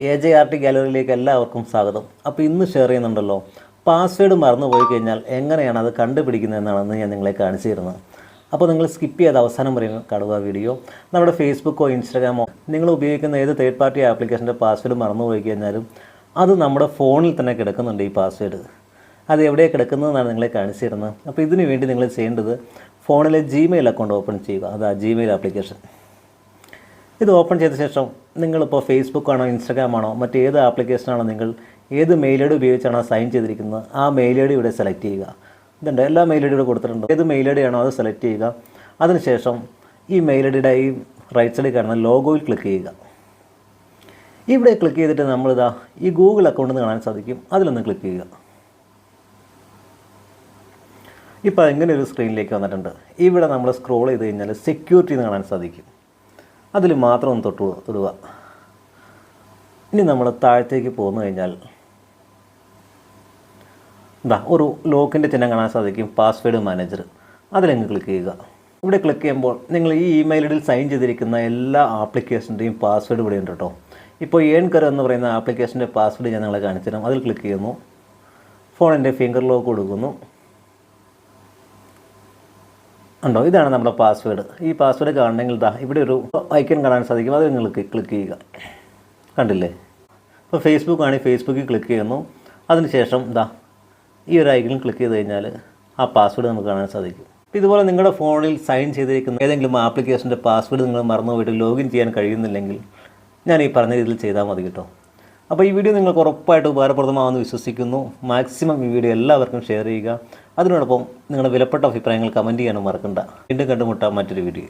A J R T ഗാലറിയിലേക്ക് എല്ലാവർക്കും സ്വാഗതം. അപ്പോൾ ഇന്ന് ഷെയർ ചെയ്യുന്നുണ്ടല്ലോ പാസ്വേഡ് മറന്നു പോയി കഴിഞ്ഞാൽ എങ്ങനെയാണ് അത് കണ്ടുപിടിക്കുന്നതെന്നാണ് ഞാൻ നിങ്ങളെ കാണിച്ചു തരുന്നത്. അപ്പോൾ നിങ്ങൾ സ്കിപ്പ് ചെയ്ത് അവസാനം വരെ കാണുക വീഡിയോ നമ്മുടെ ഫേസ്ബുക്കോ ഇൻസ്റ്റാഗ്രാമോ നിങ്ങൾ ഉപയോഗിക്കുന്ന ഏത് തേർഡ് പാർട്ടി ആപ്ലിക്കേഷന്റെ പാസ്വേഡ് മറന്നു പോയി കഴിഞ്ഞാലും അത് നമ്മുടെ ഫോണിൽ തന്നെ കിടക്കുന്നുണ്ട് ഈ പാസ്വേഡ് അത് എവിടെയാണ് കിടക്കുന്നതെന്നാണ് നിങ്ങളെ കാണിച്ചു തരുന്നത്. അപ്പോൾ ഇതിനു വേണ്ടി നിങ്ങൾ ചെയ്യേണ്ടത് ഫോണിലെ ജിമെയിൽ അക്കൗണ്ട് ഓപ്പൺ ചെയ്യുക. അതാ ജിമെയിൽ ആപ്ലിക്കേഷൻ ഇത് ഓപ്പൺ ചെയ്ത ശേഷം നിങ്ങളിപ്പോൾ ഫേസ്ബുക്ക് ആണോ ഇൻസ്റ്റാഗ്രാം ആണോ മറ്റേത് ആപ്ലിക്കേഷനാണോ നിങ്ങൾ ഏത് മെയിൽ ഐ ഡി ഉപയോഗിച്ചാണോ സൈൻ ചെയ്തിരിക്കുന്നത് ആ മെയിൽ ഐ ഡി ഇവിടെ സെലക്ട് ചെയ്യുക. ഇതുണ്ട് എല്ലാ മെയിൽ ഐ ഡി ഇവിടെ കൊടുത്തിട്ടുണ്ട്. ഏത് മെയിൽ ഐ ഡി ആണോ അത് സെലക്ട് ചെയ്യുക. അതിനുശേഷം ഈ മെയിൽ ഐ ഡിയുടെ ഈ റൈറ്റ് സൈഡിൽ കാണുന്ന ലോഗോയിൽ ക്ലിക്ക് ചെയ്യുക. ഇവിടെ ക്ലിക്ക് ചെയ്തിട്ട് നമ്മളിതാ ഈ ഗൂഗിൾ അക്കൗണ്ട് എന്ന് കാണാൻ സാധിക്കും. അതിലൊന്ന് ക്ലിക്ക് ചെയ്യുക. ഇപ്പോൾ ഇങ്ങനെ ഒരു സ്ക്രീനിലേക്ക് വന്നിട്ടുണ്ട്. ഇവിടെ നമ്മൾ സ്ക്രോൾ ചെയ്ത് കഴിഞ്ഞാൽ സെക്യൂരിറ്റി എന്ന് കാണാൻ സാധിക്കും. അതിൽ മാത്രം ഒന്ന് തൊട്ട് തൊടുക. ഇനി നമ്മൾ താഴത്തേക്ക് പോന്നു കഴിഞ്ഞാൽ എന്താ ഒരു ലോക്കിന്റെ ചിഹ്നം കാണാൻ സാധിക്കും പാസ്വേഡ് മാനേജർ അതിലങ്ങ് ക്ലിക്ക് ചെയ്യുക. ഇവിടെ ക്ലിക്ക് ചെയ്യുമ്പോൾ നിങ്ങൾ ഈ ഇമെയിൽ ഐഡിയിൽ സൈൻ ചെയ്തിരിക്കുന്ന എല്ലാ ആപ്ലിക്കേഷന്റെയും പാസ്വേഡ് ഇവിടെ ഉണ്ട് കേട്ടോ ഇപ്പോൾ ഏൺകർ എന്ന് പറയുന്ന ആപ്ലിക്കേഷന്റെ പാസ്വേഡ് ഞാൻ നിങ്ങളെ കാണിച്ചു തരാം അതിൽ ക്ലിക്ക് ചെയ്യുന്നു. ഫോണിന്റെ ഫിംഗർ ലോക്ക് കൊടുക്കുന്നു. ഉണ്ടോ? ഇതാണ് നമ്മുടെ പാസ്വേഡ് ഈ പാസ്വേഡ് കാണണമെങ്കിൽ ദാ ഇവിടെ ഒരു ഐക്കൺ കാണാൻ സാധിക്കും. അത് നിങ്ങൾ ക്ലിക്ക് ചെയ്യുക. കണ്ടില്ലേ? ഇപ്പോൾ ഫേസ്ബുക്ക് ആണെങ്കിൽ ഫേസ്ബുക്കിൽ ക്ലിക്ക് ചെയ്യുന്നു. അതിനുശേഷം ദാ ഈ ഒരു ഐക്കണിൽ ക്ലിക്ക് ചെയ്ത് കഴിഞ്ഞാൽ ആ പാസ്വേഡ് നമുക്ക് കാണാൻ സാധിക്കും. ഇതുപോലെ നിങ്ങളുടെ ഫോണിൽ സൈൻ ചെയ്തിരിക്കുന്ന ഏതെങ്കിലും ആപ്ലിക്കേഷന്റെ പാസ്വേഡ് നിങ്ങൾ മറന്നുപോയിട്ട് ലോഗിൻ ചെയ്യാൻ കഴിയുന്നില്ലെങ്കിൽ ഞാൻ ഈ പറഞ്ഞ രീതിയിൽ ചെയ്താൽ മതി കേട്ടോ. അപ്പോൾ ഈ വീഡിയോ നിങ്ങൾക്ക് ഉറപ്പായിട്ട് ഉപകാരപ്രദമാണെന്ന് വിശ്വസിക്കുന്നു. മാക്സിമം ഈ വീഡിയോ എല്ലാവർക്കും ഷെയർ ചെയ്യുക. അതിനോടൊപ്പം നിങ്ങളുടെ വിലപ്പെട്ട അഭിപ്രായങ്ങൾ കമന്റ് ചെയ്യാനും മറക്കണ്ട. വീണ്ടും കണ്ടുമുട്ടാം മറ്റൊരു വീഡിയോ